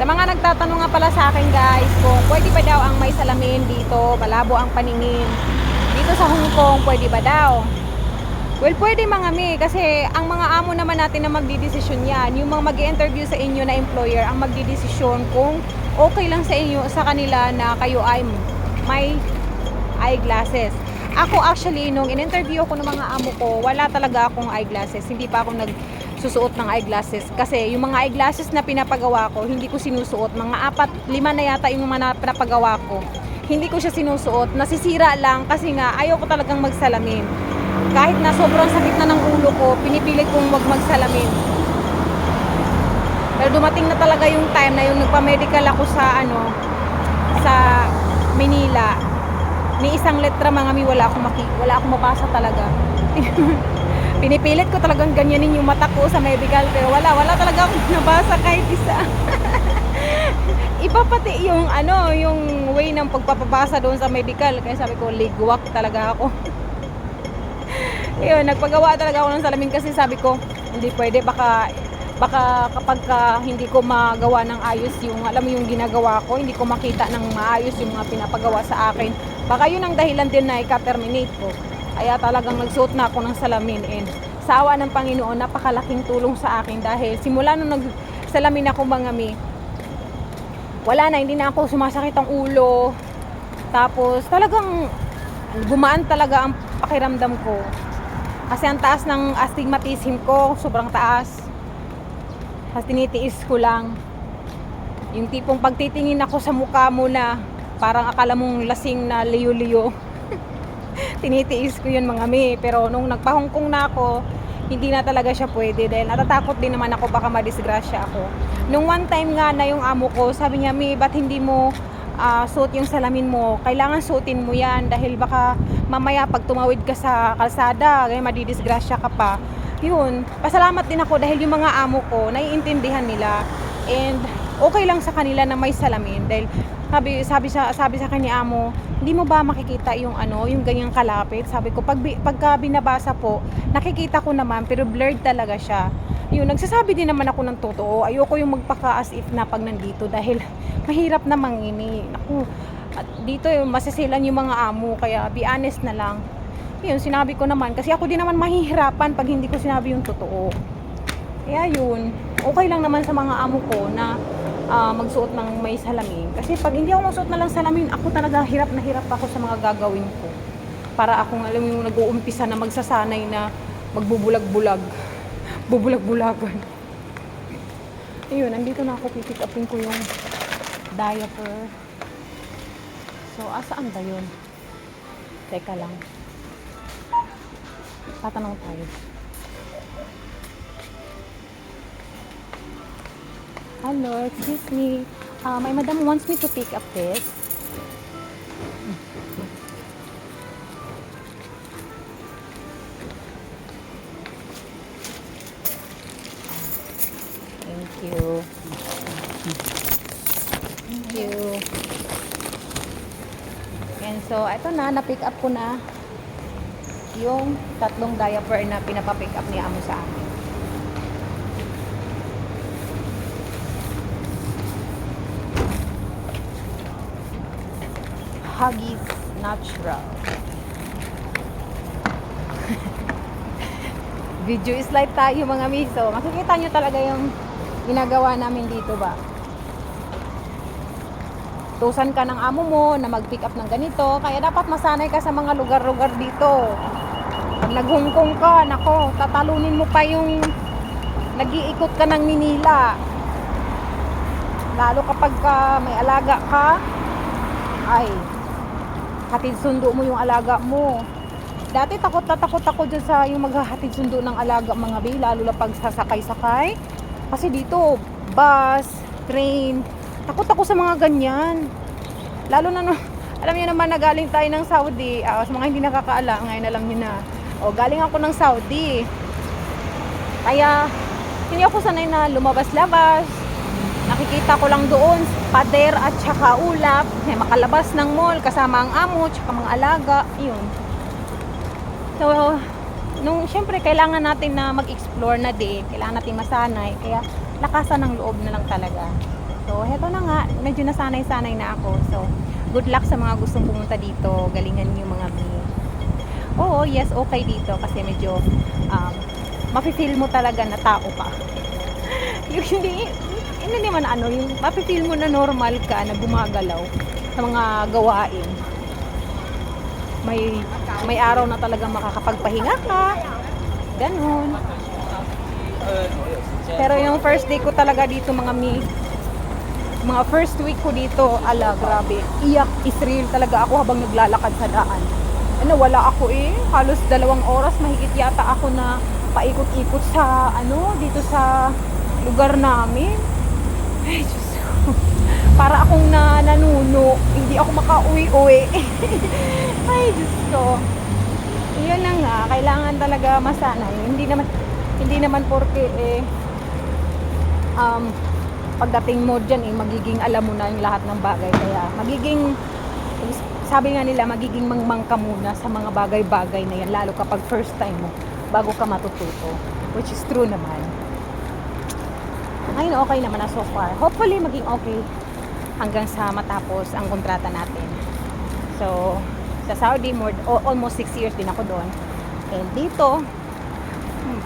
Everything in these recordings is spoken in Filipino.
Sa mga nagtatanong nga pala sa akin guys, kung pwede ba daw ang may salamin dito, malabo ang paningin. Dito sa Hong Kong, pwede ba daw? Well, pwede mga mi, kasi ang mga amo naman natin na magdidesisyon yan. Yung mga mag interview sa inyo na employer, ang magdidesisyon kung okay lang sa inyo, sa kanila na kayo ay may eyeglasses. Ako actually, nung in-interview ko ng mga amo ko, wala talaga akong eyeglasses. Hindi pa ako nagsusuot ng eyeglasses. Kasi yung mga eyeglasses na pinapagawa ko, hindi ko sinusuot. Mga apat, lima na yata yung mga na- pinapagawa ko. Hindi ko siya sinusuot. Nasisira lang kasi nga ayaw ko talagang magsalamin. Kahit na sobrang sakit na ng ulo ko, pinipilit kong wag magsalamin. Pero dumating na talaga yung time na yung nagpa-medical ako sa ano, sa Manila. Ni isang letra mga mi wala akong maki, wala akong mabasa talaga. Pinipilit ko talagang ganyanin yung mata ko sa medical pero wala, wala talaga akong nabasa kahit isa. Iba pati yung ano, yung way ng pagpapabasa doon sa medical. Kaya sabi ko, ligwak talaga ako. Yun, nagpagawa talaga ako ng salamin kasi sabi ko, hindi pwede, baka baka kapag ka hindi ko magawa ng ayos yung alam mo yung ginagawa ko, hindi ko makita ng maayos yung mga pinapagawa sa akin. Baka yun ang dahilan din na ika-terminate ko. Kaya talagang nagsuot na ako ng salamin and sa ng Panginoon, napakalaking tulong sa akin dahil simula nung nagsalamin ako mga mi, wala na, hindi na ako sumasakit ang ulo. Tapos talagang gumaan talaga ang pakiramdam ko. Kasi ang taas ng astigmatism ko, sobrang taas. Tapos tinitiis ko lang. Yung tipong pagtitingin ako sa mukha mo na parang akala mong lasing na liyo-liyo. Tinitiis ko yun mga mi. Pero nung nagpahongkong na ako, hindi na talaga siya pwede dahil natatakot din naman ako baka madisgrasya ako. Nung one time nga na yung amo ko, sabi niya, Mi, ba't hindi mo ah, suot yung salamin mo? Kailangan suotin mo yan dahil baka mamaya pag tumawid ka sa kalsada, ganyan madidisgrasya ka pa. Yun, pasalamat din ako dahil yung mga amo ko, naiintindihan nila. And okay lang sa kanila na may salamin dahil sabi sabi sa sabi sa kanya amo, hindi mo ba makikita yung ano, yung ganyang kalapit? Sabi ko pag pagka binabasa po, nakikita ko naman pero blurred talaga siya. Yun, nagsasabi din naman ako ng totoo. Ayoko yung magpaka as if na pag nandito dahil mahirap na mangini. Naku, dito yung masisilan yung mga amo kaya be honest na lang. Yun, sinabi ko naman kasi ako din naman mahihirapan pag hindi ko sinabi yung totoo. Kaya yun, okay lang naman sa mga amo ko na ah, magsuot ng may salamin. Kasi pag hindi ako magsuot na lang salamin, ako talaga hirap na hirap ako sa mga gagawin ko. Para akong alam yung nag-uumpisa na magsasanay na magbubulag-bulag. Bubulag-bulagan. Ayun, nandito na ako pipick upin ko yung diaper. So, asaan ba yun? Teka lang. Tatanong tayo. Hello, excuse me. Uh, my madam wants me to pick up this. Thank you. Thank you. And so, ito na, na-pick up ko na yung tatlong diaper na pinapapick up ni Amo sa akin. Huggies Natural. Video is live tayo mga miso. Makikita nyo talaga yung ginagawa namin dito ba. Tusan ka ng amo mo na mag-pick up ng ganito. Kaya dapat masanay ka sa mga lugar-lugar dito. Pag naghungkong ka, nako, tatalunin mo pa yung nag-iikot ka ng Minila. Lalo kapag ka may alaga ka, ay, hatid sundo mo yung alaga mo. Dati takot na takot ako dyan sa yung maghahatid sundo ng alaga mga bay, lalo na pag sasakay-sakay. Kasi dito, bus, train, takot ako sa mga ganyan. Lalo na no, alam niyo naman na galing tayo ng Saudi, ah, sa mga hindi nakakaala, ngayon alam niyo na. O, galing ako ng Saudi. Kaya, hindi ako sanay na lumabas-labas. Nakikita ko lang doon, pader at saka ulap. Eh, makalabas ng mall kasama ang amo, tsaka mga alaga. Yun. So, nung syempre kailangan natin na mag-explore na din, kailangan natin masanay, kaya lakasan ng loob na lang talaga. So, heto na nga, medyo nasanay-sanay na ako. So, good luck sa mga gustong pumunta dito. Galingan yung mga mi. Oo, yes, okay dito kasi medyo um, mafe-feel mo talaga na tao ka. yung hindi, hindi naman ano, yung mafe-feel mo na normal ka, na gumagalaw sa mga gawain. May may araw na talagang makakapagpahinga ka. Ganon. Pero yung first day ko talaga dito mga mi, mga first week ko dito, ala, grabe. Iyak is talaga ako habang naglalakad sa daan. Ano, wala ako eh. Halos dalawang oras mahigit yata ako na paikot-ikot sa, ano, dito sa lugar namin. Ay, Diyos ko. Para akong na nanuno. Hindi ako makauwi-uwi. Ay, Diyos ko. Yun na nga, kailangan talaga masanay. Hindi naman, hindi naman porke eh, um, pagdating mo dyan eh, magiging alam mo na yung lahat ng bagay. Kaya magiging, sabi nga nila, magiging mangmang ka muna sa mga bagay-bagay na yan, lalo kapag first time mo, bago ka matututo. Which is true naman. Ngayon okay naman na so far. Hopefully maging okay hanggang sa matapos ang kontrata natin. So, sa Saudi, more, almost 6 years din ako doon. And dito,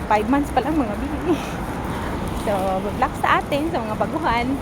5 months pa lang mga bini. So, good luck sa atin, sa mga baguhan.